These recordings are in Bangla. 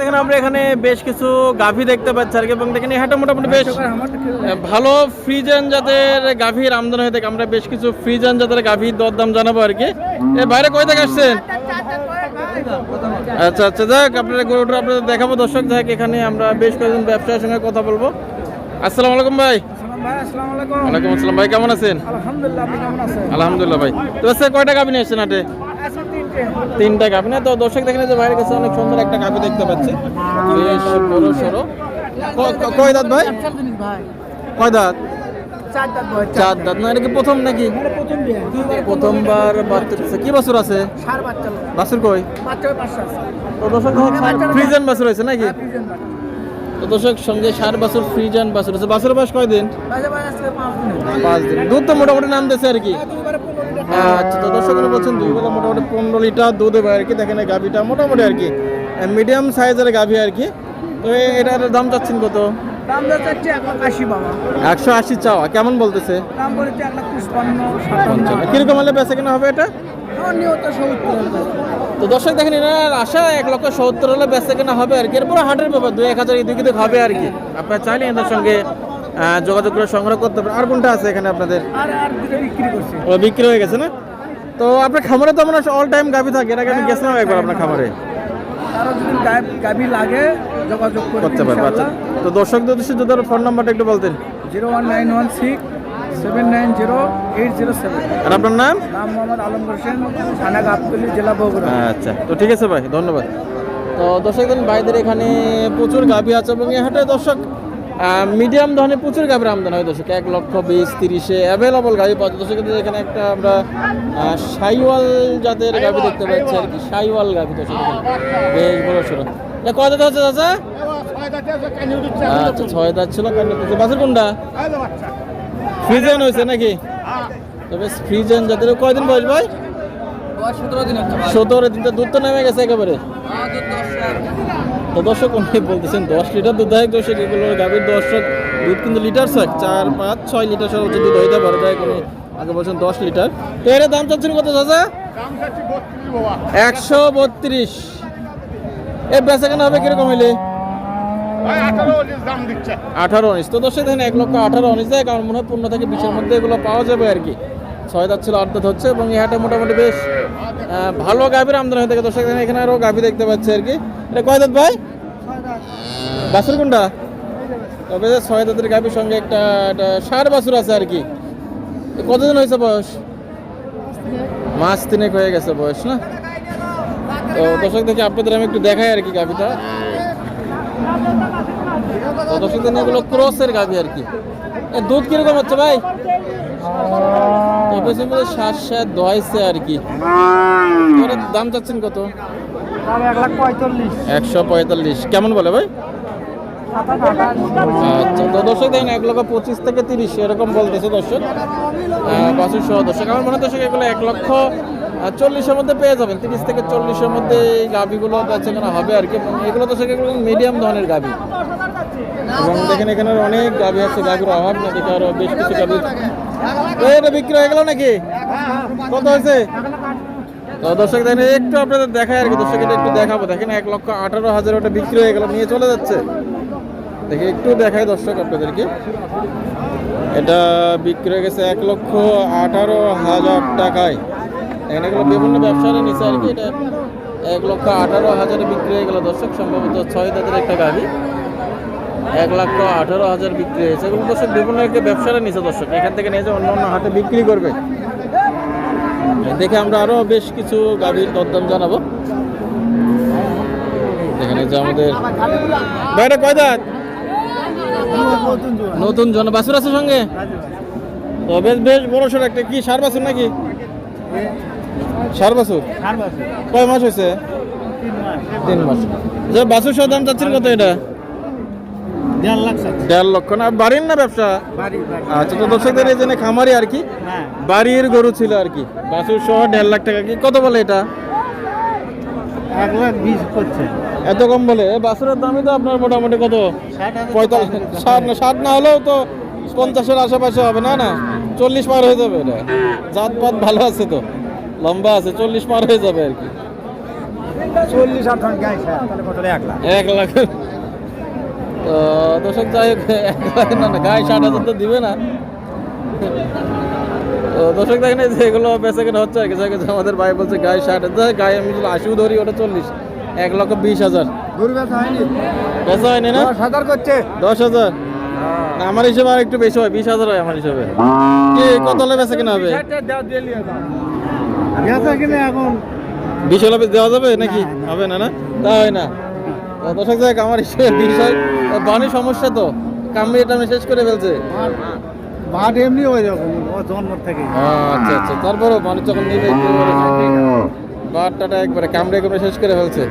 দেখেন আমরা এখানে বেশ কিছু গাভী দেখতে পাচ্ছি আর কি এবং দেখেন এটা মোটামুটি বেশ ভালো ফ্রিজেন জাতের গাভীর আমদানি হয়ে থাকে। আমরা বেশ কিছু ফ্রিজেন জাতের গাভীর দরদাম জানাব আর কি। বাইরে কই থেকে আসছেন? আচ্ছা আচ্ছা যাক আপনারা গরুটা আপনাদের দেখাবো। দর্শক যাক এখানে আমরা বেশ কয়েকজন ব্যবসায়ীর সঙ্গে কথা বলব। আসসালামু আলাইকুম ভাই। আলাইকুম। ওয়ালাইকুম আসসালাম। ভাই কেমন আছেন? আলহামদুলিল্লাহ আপনি কেমন আছেন? আলহামদুলিল্লাহ ভাই। তো কয়টা গাভী নিয়ে এসছেন হাটে? তিনটে গাভী না তো দর্শক দেখেন যে বাইরের কাছে অনেক সুন্দর একটা গাভী দেখতে পাচ্ছি। বেশ বড় সড়ো। কয় দাঁত ভাই? কয় দাঁত? চার দাঁত না এটা কি প্রথম নাকি? প্রথমবার বাচ্চা কি বছর আছে? সার বাছুর কই? আছে। তো দর্শক ফ্রিজেন বাছুর হয়েছে নাকি? প্রিজন তো দর্শক সঙ্গে ষাট বছর ফ্রিজেন বাছুর আছে। বাছুর বয়স কয় দিন বাজে ভাই আজকে পাঁচ দিন। দুধ তো মোটামুটি নাম দিয়েছে আর কি। লিটার আচ্ছা তো দর্শক বলছেন দুই বেলা মোটামুটি পনেরো লিটার দুধ হবে আর কি। দেখেন এই গাভিটা মোটামুটি আর কি মিডিয়াম সাইজের গাভি আর কি। তো এটার দাম চাচ্ছেন কত? একশো আশি চাওয়া কেমন বলতেছে? কীরকম হলে বেচা কেনা হবে এটা? হাজার। তো দর্শক দেখেন এনার আশা এক লক্ষ সত্তর হলে বেচা কেনা হবে আর কি। এরপর হাটের ব্যাপার দুই এক হাজার হবে আর কি। আপনারা চাইলে এদের সঙ্গে যোগাযোগ করে সংগ্রহ করতে পারেন। আর কোনটা আছে এখানে আপনাদের? ও বিক্রি হয়ে গেছে না? তো আপনার খামারে তো হয় অল টাইম গাভি থাকে আগে আমি গেছিলাম একবার আপনার খামারে। গাভী লাগে যোগাযোগ করতে পারব আচ্ছা। তো যদি ফোন নাম্বারটা একটু বলতেন। Zero one nine one six seven nine zero eight zero seven. আর আপনার নাম? নাম মোহাম্মদ আলম হোসেন থানা গাবতলি জেলা বগুড়া। আচ্ছা। তো ঠিক আছে ভাই ধন্যবাদ। তো দর্শক দিন ভাইদের এখানে প্রচুর গাভি আছে এবং হাটে দর্শক মিডিয়াম ধরনের প্রচুর গাভির আমদানি হয় দর্শক এক লক্ষ বিশ তিরিশে অ্যাভেলেবল গাভি পাওয়া যায়। দর্শক কিন্তু এখানে একটা আমরা সাইওয়াল জাতের গাভি দেখতে পাচ্ছি আর কি সাইওয়াল গাভি দর্শক বেশ বড় সড়ো এটা কয় দাঁত হচ্ছে চাচা? আচ্ছা ছয় দাঁত ছিল বাসের কোনটা? ফ্রিজেন হয়েছে নাকি? তবে ফ্রিজেন জাতের। কয়দিন বয়স ভাই? সতেরো দিন সতেরো দিন তো দুধ তো নেমে গেছে একেবারে। তো দর্শক, উনি বলতেছেন, দশ লিটার দুধ দেয় দর্শক এগুলো গাভীর দর্শক। দুধ কিন্তু লিটার স্যার চার, পাঁচ, ছয় লিটার সর্বোচ্চ দুধ হইতে পারে তাই কোনো আগে বলছেন দশ লিটার। তো এর দাম চাচ্ছেন কত, চাচা? একশো বত্রিশ। এ বেচা কেনা হবে কীরকম হইলে? আঠারো উনিশ। তো দর্শক দেখেন, এক লক্ষ আঠারো উনিশ দেয়, কারণ মনে হয় পূর্ণ থেকে বিশের মধ্যে এগুলো পাওয়া যাবে আর কি। ছয় দাঁত ছিল, আট দাঁত হচ্ছে এবং এই হাটে মোটামুটি বেশ ভালো গাভীর আমদানি হয়ে থাকে। দর্শক, এখানে আরও গাভী দেখতে পাচ্ছি আর কি। এটা কয় দাঁত ভাই? বাছুর কোনটা? তবে ছয় দাঁতের গাভীর সঙ্গে একটা ষাট বাছুর আছে আর কি। কতদিন হয়েছে বয়স? মাস তিনেক হয়ে গেছে বয়স, না? তো দর্শক, দেখে আপনাদের আমি একটু দেখাই আর কি গাভীটা। দর্শক দিন এগুলো ক্রসের গাভী আর কি। দুধ কীরকম হচ্ছে ভাই? তবে মধ্যে সাত সাত দহাইছে আর কি। দাম চাচ্ছেন কত? একশো পঁয়তাল্লিশ। কেমন বলে ভাই? আচ্ছা তো দর্শক দেখেন এক লক্ষ পঁচিশ থেকে তিরিশ এরকম বলতেছে দর্শক। বাসুর সহ দর্শক। আমার মনে দর্শক এগুলো এক লক্ষ চল্লিশের মধ্যে পেয়ে যাবেন। তিরিশ থেকে চল্লিশের মধ্যে এই গাভিগুলো সেখানে হবে আর কি। এগুলো দর্শক এগুলো মিডিয়াম ধরনের গাভি। এবং দেখেন এখানে অনেক গাভি আছে গাভির অভাব না দেখে আরও বেশ কিছু গাভি এটা বিক্রি হয়ে নাকি? হয়েছে? দর্শক একটু আপনাদের দেখায় আর কি। একটু দেখাবো। দেখেন, এক লক্ষ আঠারো হাজার ওটা বিক্রি হয়ে গেল, নিয়ে চলে যাচ্ছে। দেখে, একটু দেখায় দর্শক আপনাদেরকে। এটা বিক্রি হয়ে গেছে এক লক্ষ আঠারো হাজার টাকায়। এখানে বিভিন্ন ব্যবসায়ী নিচে আর কি, এটা এক লক্ষ আঠারো হাজারে বিক্রি হয়ে গেল দর্শক। সম্ভবত ছয় দাঁতের একটা গাড়ি এক লক্ষ আঠারো হাজার বিক্রি হয়েছে। এগুলো দর্শক বিভিন্ন একটা ব্যবসাটা নিচে দর্শক এখান থেকে নিয়ে যে অন্য অন্য হাটে বিক্রি করবে। দেখে আমরা আরও বেশ কিছু গাড়ির দরদাম জানাব। এখানে যে আমাদের বাইরে কয় দাঁত? নতুন জন বাসুর আছে সঙ্গে? তো বেশ বেশ বড় সড় একটা কি সার বাসুর নাকি? সার বাছুর? কয় মাস হয়েছে? তিন মাস। যে বাসুর সহ দাম চাচ্ছেন কত এটা? দেড় লক্ষ। না বাড়ির না ব্যবসা? আচ্ছা তো দর্শকদের এই জন্য খামারি আর কি? হ্যাঁ। বাড়ির গরু ছিল আর কি। বাছুর সহ দেড় লাখ টাকা কি? কত বলে এটা? এক লাখ বিশ করছে। এত কম বলে? এ বাছুরের দামই তো আপনার মোটামুটি কত? পঁয়তাল্লিশ ষাট না ষাট না হলেও তো পঞ্চাশের আশেপাশে হবে। না না চল্লিশ পার হয়ে যাবে এটা। জাত পাত ভালো আছে তো। লম্বা আছে চল্লিশ পার হয়ে যাবে আর কি। চল্লিশ লাখ। এক লাখ। তো দর্শক যাই হোক না না গায়ে ষাট হাজার তো দিবে না। তো দর্শক দেখেন এই যে এগুলো বেচা কেনা হচ্ছে আর কিছু কিছু আমাদের ভাই বলছে গায়ে ষাট হাজার গায়ে আমি আশিও ধরি ওটা চল্লিশ এক লক্ষ বিশ হাজার। বেচা হয়নি? না? দশ হাজার করছে। দশ হাজার? আমার হিসেবে আর একটু বেশি হয় বিশ হাজার হয় আমার হিসেবে। কি কত হলে বেচা কেনা হবে? বেচা কিনে এখন? বিশ হলে দেওয়া যাবে নাকি? হবে না না? তা হয় না দর্শক যাক আমার হিসেবে বিশ হয়। বানি সমস্যা তো কামড়ি এটা আমি শেষ করে ফেলছে। মাঠ এমনি হয়ে যাবে ও জন্ম থেকে আচ্ছা আচ্ছা তারপরও মানুষ যখন নিবে বাটটা একবারে কামড়ে কামড়ে শেষ করে ফেলছে।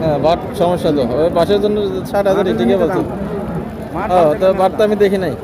হ্যাঁ বাট সমস্যা তো ওই বাসের জন্য ষাট হাজারই ঠিকই বলছে। ও তো বাটটা আমি দেখি নাই।